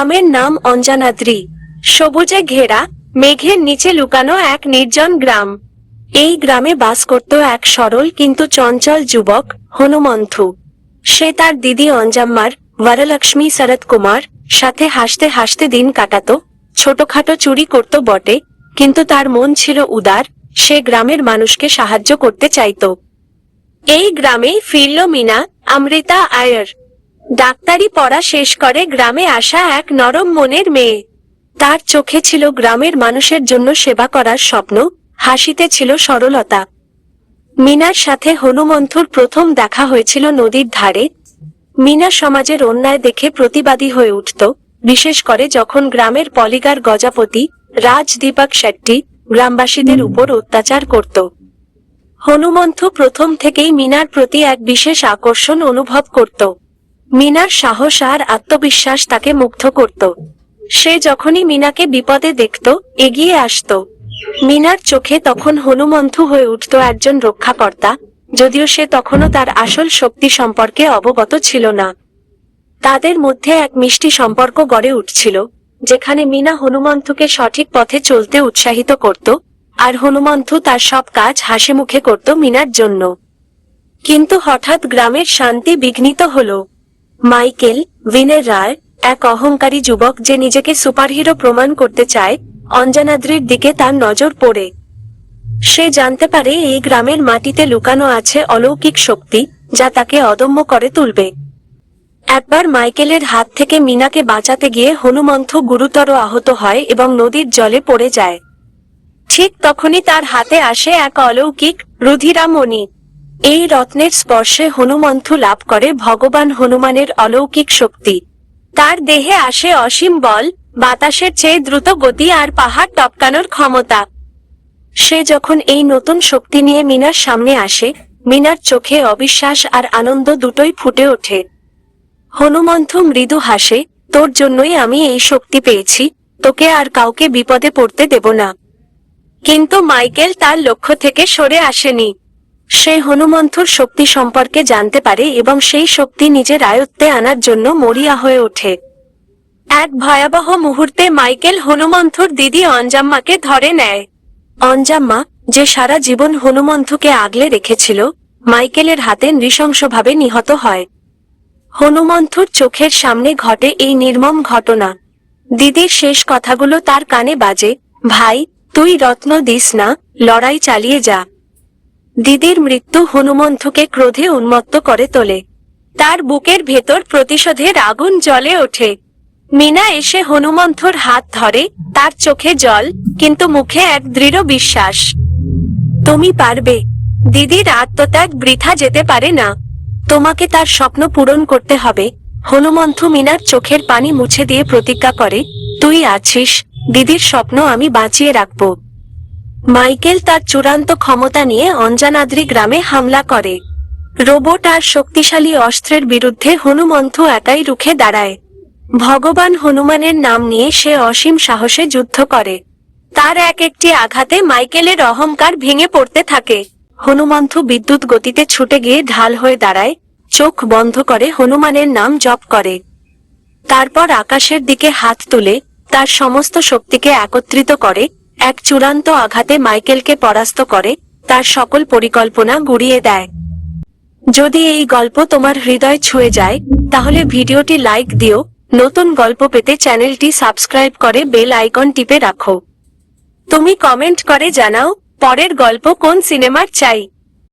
গ্রামের নাম অঞ্জানাদ্রি। সবুজে ঘেরা, মেঘের নিচে লুকানো এক নির্জন গ্রাম। এই গ্রামে বাস করত এক সরল কিন্তু চঞ্চল যুবক হনুমন্থু। সে তার দিদি অঞ্জাম্মার, বরলক্ষ্মী শরৎ কুমার সাথে হাসতে হাসতে দিন কাটাত, ছোটখাটো চুরি করত বটে, কিন্তু তার মন ছিল উদার, সে গ্রামের মানুষকে সাহায্য করতে চাইত। এই গ্রামেই ফিরল মিনা অমৃতা আয়ার। ডাক্তারি পড়া শেষ করে গ্রামে আসা এক নরম মনের মেয়ে। তার চোখে ছিল গ্রামের মানুষের জন্য সেবা করার স্বপ্ন, হাসিতে ছিল সরলতা। মিনার সাথে হনুমন্থুর প্রথম দেখা হয়েছিল নদীর ধারে। মিনা সমাজের অন্যায় দেখে প্রতিবাদী হয়ে উঠত, বিশেষ করে যখন গ্রামের পলিগার গজাপতি, রাজ দীপক শেট্টি, গ্রামবাসীদের উপর অত্যাচার করত। হনুমন্থু প্রথম থেকেই মিনার প্রতি এক বিশেষ আকর্ষণ অনুভব করত। মিনার সাহস আর আত্মবিশ্বাস তাকে মুগ্ধ করত। সে যখনই মিনাকে বিপদে দেখত, এগিয়ে আসত। মিনার চোখে তখন হনুমন্থু হয়ে উঠত একজন রক্ষাকর্তা, যদিও সে তখনও তার আসল শক্তি সম্পর্কে অবগত ছিল না। তাদের মধ্যে এক মিষ্টি সম্পর্ক গড়ে উঠছিল, যেখানে মিনা হনুমন্থুকে সঠিক পথে চলতে উৎসাহিত করত, আর হনুমন্থু তার সব কাজ হাসি মুখে করত মিনার জন্য। কিন্তু হঠাৎ গ্রামের শান্তি বিঘ্নিত হল। মাইকেল ভিনের রায় এক অহংকারী যুবক যে নিজেকে সুপারহিরো প্রমাণ করতে চায়, অঞ্জনাদ্রির দিকে তার নজর পড়ে। সে জানতে পারে এই গ্রামের মাটিতে লুকানো আছে অলৌকিক শক্তি, যা তাকে অদম্য করে তুলবে। একবার মাইকেলের হাত থেকে মিনাকে বাঁচাতে গিয়ে হনুমন্থ গুরুতর আহত হয় এবং নদীর জলে পড়ে যায়। ঠিক তখনই তার হাতে আসে এক অলৌকিক রুধিরামণি। এই রত্নের স্পর্শে হনুমন্থু লাভ করে ভগবান হনুমানের অলৌকিক শক্তি। তার দেহে আসে অসীম বল, বাতাসের চেয়ে দ্রুত গতি আর পাহাড় টপকানোর ক্ষমতা। সে যখন এই নতুন শক্তি নিয়ে মিনার সামনে আসে, মিনার চোখে অবিশ্বাস আর আনন্দ দুটোই ফুটে ওঠে। হনুমন্থু মৃদু হাসে, তোর জন্যই আমি এই শক্তি পেয়েছি, তোকে আর কাউকে বিপদে পড়তে দেব না। কিন্তু মাইকেল তার লক্ষ্য থেকে সরে আসেনি। সে হনুমন্থুর শক্তি সম্পর্কে জানতে পারে এবং সেই শক্তি নিজের আয়ত্তে আনার জন্য মরিয়া হয়ে ওঠে। এক ভয়াবহ মুহূর্তে মাইকেল হনুমন্থুর দিদি অঞ্জাম্মাকে ধরে নেয়। অঞ্জাম্মা, যে সারা জীবন হনুমন্থুকে আগলে রেখেছিল, মাইকেলের হাতে নৃশংসভাবে নিহত হয়। হনুমন্থুর চোখের সামনে ঘটে এই নির্মম ঘটনা। দিদির শেষ কথাগুলো তার কানে বাজে, ভাই, তুই রত্ন দিস না, লড়াই চালিয়ে যা। দিদির মৃত্যু হনুমন্থুকে ক্রোধে উন্মত্ত করে তোলে। তার বুকের ভেতর প্রতিশোধের আগুন জ্বলে ওঠে। মিনা এসে হনুমন্থুর হাত ধরে, তার চোখে জল, কিন্তু মুখে এক দৃঢ় বিশ্বাস। তুমি পারবে। দিদির আত্মত্যাগ বৃথা যেতে পারে না। তোমাকে তার স্বপ্ন পূরণ করতে হবে। হনুমন্থু মিনার চোখের পানি মুছে দিয়ে প্রতিজ্ঞা করে, তুই আছিস। দিদির স্বপ্ন আমি বাঁচিয়ে রাখব। মাইকেল তার চূড়ান্ত ক্ষমতা নিয়ে অঞ্জানাদ্রি গ্রামে হামলা করে। রোবট আর শক্তিশালী অস্ত্রের বিরুদ্ধে হনুমন্থু একাই রুখে দাঁড়ায়। ভগবান হনুমানের নাম নিয়ে সে অসীম সাহসে যুদ্ধ করে। তার এক একটি আঘাতে মাইকেলের অহংকার ভেঙে পড়তে থাকে। হনুমন্থু বিদ্যুৎ গতিতে ছুটে গিয়ে ঢাল হয়ে দাঁড়ায়, চোখ বন্ধ করে হনুমানের নাম জপ করে। তারপর আকাশের দিকে হাত তুলে, তার সমস্ত শক্তিকে একত্রিত করে এক চূড়ান্ত আঘাতে মাইকেলকে পরাস্ত করে, তার সকল পরিকল্পনা গুড়িয়ে দেয়। যদি এই গল্প তোমার হৃদয় ছুঁয়ে যায়, তাহলে ভিডিওটি লাইক দিও, নতুন গল্প পেতে চ্যানেলটি সাবস্ক্রাইব করে বেল আইকন টিপে রাখো। তুমি কমেন্ট করে জানাও, পরের গল্প কোন সিনেমার চাই।